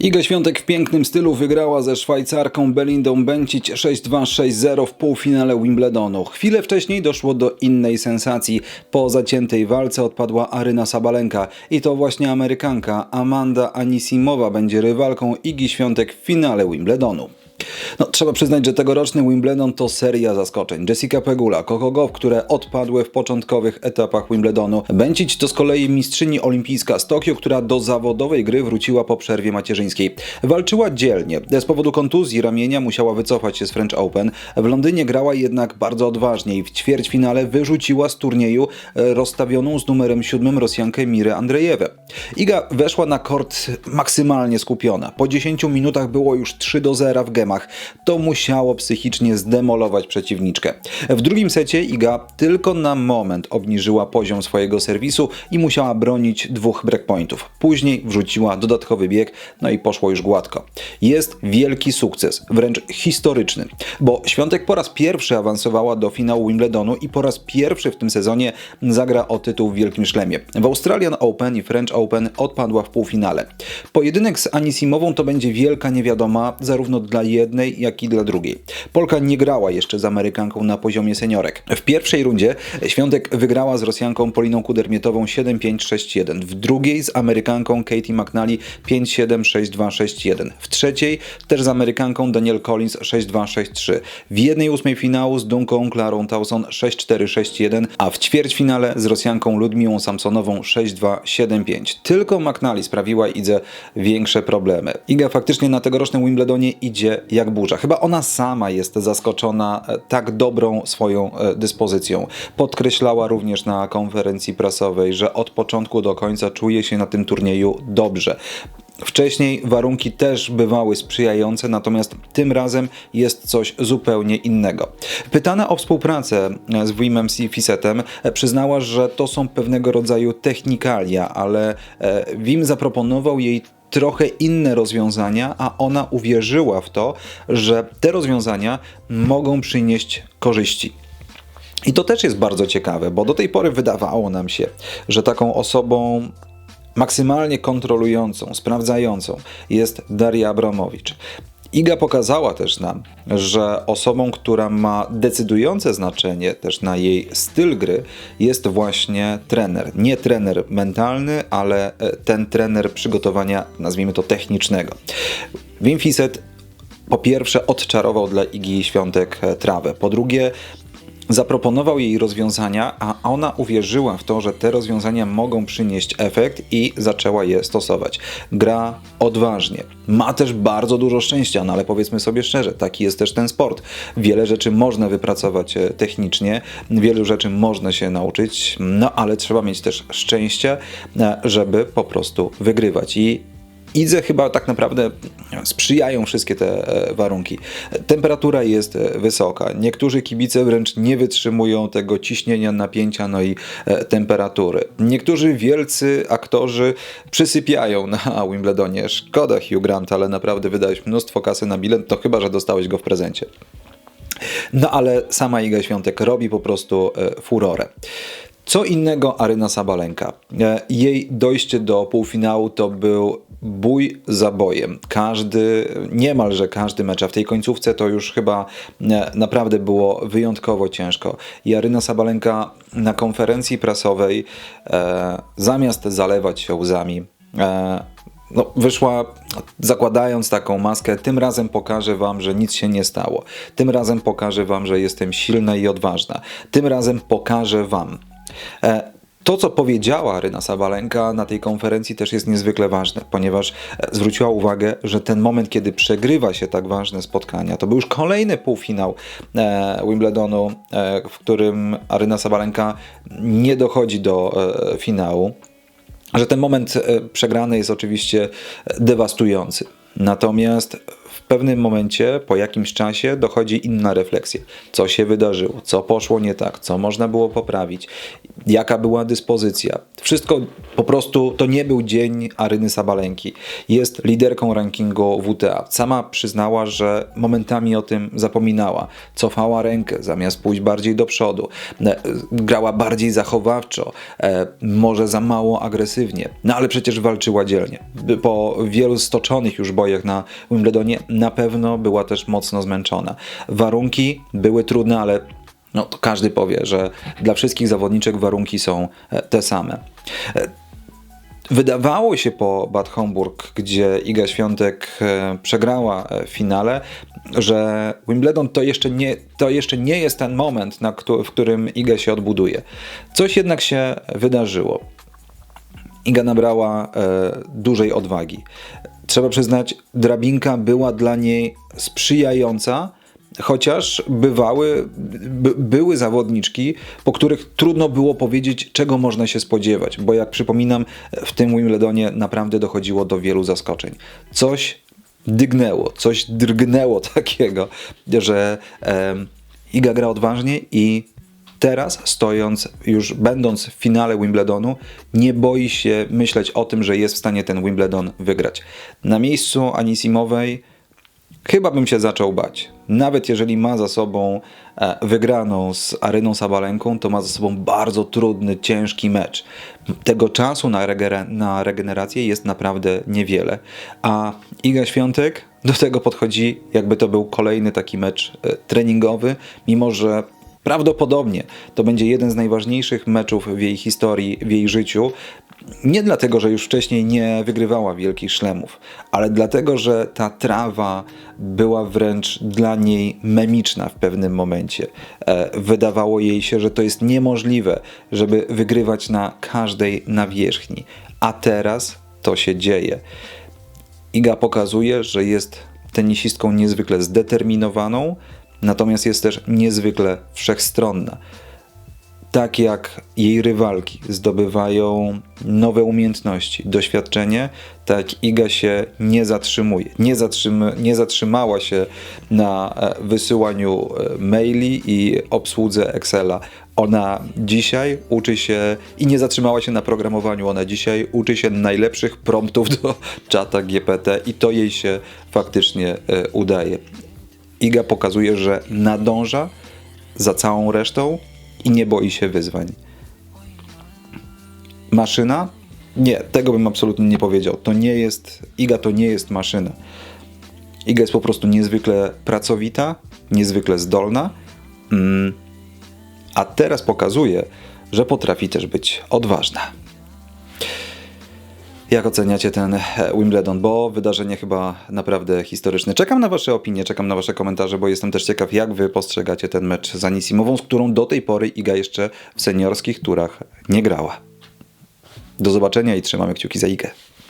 Iga Świątek w pięknym stylu wygrała ze Szwajcarką Belindą Bencic 6-2-6-0 w półfinale Wimbledonu. Chwilę wcześniej doszło do innej sensacji. Po zaciętej walce odpadła Aryna Sabalenka i to właśnie Amerykanka Amanda Anisimowa będzie rywalką Igi Świątek w finale Wimbledonu. No, trzeba przyznać, że tegoroczny Wimbledon to seria zaskoczeń. Jessica Pegula, Coco Gauff, które odpadły w początkowych etapach Wimbledonu. Bęcić to z kolei mistrzyni olimpijska z Tokio, która do zawodowej gry wróciła po przerwie macierzyńskiej. Walczyła dzielnie. Z powodu kontuzji ramienia musiała wycofać się z French Open. W Londynie grała jednak bardzo odważnie i w ćwierćfinale wyrzuciła z turnieju e, rozstawioną z numerem siódmym Rosjankę Mirę Andrzejewę. Iga weszła na kort maksymalnie skupiona. Po 10 minutach było już 3 do 0 w gemach. To musiało psychicznie zdemolować przeciwniczkę. W drugim secie Iga tylko na moment obniżyła poziom swojego serwisu i musiała bronić dwóch breakpointów. Później wrzuciła dodatkowy bieg, no i poszło już gładko. Jest wielki sukces, wręcz historyczny, bo Świątek po raz pierwszy awansowała do finału Wimbledonu i po raz pierwszy w tym sezonie zagra o tytuł w Wielkim Szlemie. W Australian Open i French Open odpadła w półfinale. Pojedynek z Anisimową to będzie wielka niewiadoma zarówno dla jednej, jak i dla drugiej. Polka nie grała jeszcze z Amerykanką na poziomie seniorek. W pierwszej rundzie Świątek wygrała z Rosjanką Poliną Kudermietową 7-5-6-1. W drugiej z Amerykanką Katie McNally 5-7-6-2-6-1. W trzeciej też z Amerykanką Daniel Collins 6-2-6-3. W jednej ósmej finału z Dunką Klarą Towson 6-4-6-1, a w ćwierćfinale z Rosjanką Ludmiłą Samsonową 6-2-7-5. Tylko McNally sprawiła Idze większe problemy. Iga faktycznie na tegorocznym Wimbledonie idzie jak burza. Chyba ona sama jest zaskoczona e, tak dobrą swoją e, dyspozycją. Podkreślała również na konferencji prasowej, że od początku do końca czuje się na tym turnieju dobrze. Wcześniej warunki też bywały sprzyjające, natomiast tym razem jest coś zupełnie innego. Pytana o współpracę z WMMC Fisetem, e, przyznała, że to są pewnego rodzaju technikalia, ale WIM zaproponował jej trochę inne rozwiązania, a ona uwierzyła w to, że te rozwiązania mogą przynieść korzyści. I to też jest bardzo ciekawe, bo do tej pory wydawało nam się, że taką osobą maksymalnie kontrolującą, sprawdzającą jest Daria Abramowicz. Iga pokazała też nam, że osobą, która ma decydujące znaczenie też na jej styl gry, jest właśnie trener. Nie trener mentalny, ale e, ten trener przygotowania, nazwijmy to technicznego. Wim Fiset po pierwsze odczarował dla Igi Świątek e, trawę. Po drugie zaproponował jej rozwiązania, a ona uwierzyła w to, że te rozwiązania mogą przynieść efekt i zaczęła je stosować. Gra odważnie. Ma też bardzo dużo szczęścia, no ale powiedzmy sobie szczerze, taki jest też ten sport. Wiele rzeczy można wypracować e, technicznie, wielu rzeczy można się nauczyć, no ale trzeba mieć też szczęście, e, żeby po prostu wygrywać. I Idze chyba tak naprawdę sprzyjają wszystkie te e, warunki. Temperatura jest e, wysoka. Niektórzy kibice wręcz nie wytrzymują tego ciśnienia, napięcia, no i e, temperatury. Niektórzy wielcy aktorzy przysypiają na Wimbledonie. Szkoda Hugh Grant, ale naprawdę wydałeś mnóstwo kasy na bilet, to chyba, że dostałeś go w prezencie. No ale sama Iga Świątek robi po prostu furorę. Co innego Aryna Sabalenka. Jej dojście do półfinału to był bój za bojem. Każdy, niemalże każdy mecz, a w tej końcówce to już chyba e, naprawdę było wyjątkowo ciężko. I Aryna Sabalenka na konferencji prasowej e, zamiast zalewać się łzami, e, no, wyszła zakładając taką maskę, tym razem pokażę wam, że nic się nie stało. Tym razem pokażę wam, że jestem silna i odważna. Tym razem pokażę wam. E, to, co powiedziała Ryna Sabalenka na tej konferencji też jest niezwykle ważne, ponieważ e, zwróciła uwagę, że ten moment, kiedy przegrywa się tak ważne spotkania, to był już kolejny półfinał e, Wimbledonu, e, w którym Aryna Sabalenka nie dochodzi do finału, że ten moment przegrany jest oczywiście dewastujący. Natomiast pewnym momencie, po jakimś czasie, dochodzi inna refleksja. Co się wydarzyło, co poszło nie tak, co można było poprawić, jaka była dyspozycja. Wszystko po prostu to nie był dzień Aryny Sabalenki. Jest liderką rankingu WTA. Sama przyznała, że momentami o tym zapominała. Cofała rękę zamiast pójść bardziej do przodu. E, Grała bardziej zachowawczo, e, może za mało agresywnie. No ale przecież walczyła dzielnie. Po wielu stoczonych już bojach na Wimbledonie na pewno była też mocno zmęczona. Warunki były trudne, ale no to każdy powie, że dla wszystkich zawodniczek warunki są e, te same. E, Wydawało się po Bad Homburg, gdzie Iga Świątek e, przegrała w finale, że Wimbledon to jeszcze nie, to jeszcze nie jest ten moment, na, w którym Iga się odbuduje. Coś jednak się wydarzyło. Iga nabrała e, dużej odwagi. Trzeba przyznać, drabinka była dla niej sprzyjająca, chociaż bywały, by, były zawodniczki, po których trudno było powiedzieć, czego można się spodziewać, bo jak przypominam, w tym Wimbledonie naprawdę dochodziło do wielu zaskoczeń. Coś dygnęło, coś drgnęło takiego, że em, Iga gra odważnie i teraz, stojąc, już będąc w finale Wimbledonu, nie boi się myśleć o tym, że jest w stanie ten Wimbledon wygrać. Na miejscu Anisimowej chyba bym się zaczął bać. Nawet jeżeli ma za sobą e, wygraną z Aryną Sabalenką, to ma za sobą bardzo trudny, ciężki mecz. Tego czasu na, regere- na regenerację jest naprawdę niewiele. A Iga Świątek do tego podchodzi, jakby to był kolejny taki mecz e, treningowy, mimo że Prawdopodobnie to będzie jeden z najważniejszych meczów w jej historii, w jej życiu. Nie dlatego, że już wcześniej nie wygrywała wielkich szlemów, ale dlatego, że ta trawa była wręcz dla niej memiczna w pewnym momencie. E, Wydawało jej się, że to jest niemożliwe, żeby wygrywać na każdej nawierzchni. A teraz to się dzieje. Iga pokazuje, że jest tenisistką niezwykle zdeterminowaną, natomiast jest też niezwykle wszechstronna. Tak jak jej rywalki zdobywają nowe umiejętności, doświadczenie, tak Iga się nie zatrzymuje. Nie, nie zatrzymała się na e, wysyłaniu e, maili i obsłudze Excela. Ona dzisiaj uczy się i nie zatrzymała się na programowaniu. Ona dzisiaj uczy się najlepszych promptów do czata GPT i to jej się faktycznie e, udaje. Iga pokazuje, że nadąża za całą resztą i nie boi się wyzwań. Maszyna? Nie, tego bym absolutnie nie powiedział. To nie jest, Iga to nie jest maszyna. Iga jest po prostu niezwykle pracowita, niezwykle zdolna, mm, a teraz pokazuje, że potrafi też być odważna. Jak oceniacie ten e, Wimbledon? Bo wydarzenie chyba naprawdę historyczne. Czekam na Wasze opinie, czekam na Wasze komentarze, bo jestem też ciekaw, jak Wy postrzegacie ten mecz z Anisimową, z którą do tej pory Iga jeszcze w seniorskich turach nie grała. Do zobaczenia i trzymamy kciuki za Igę.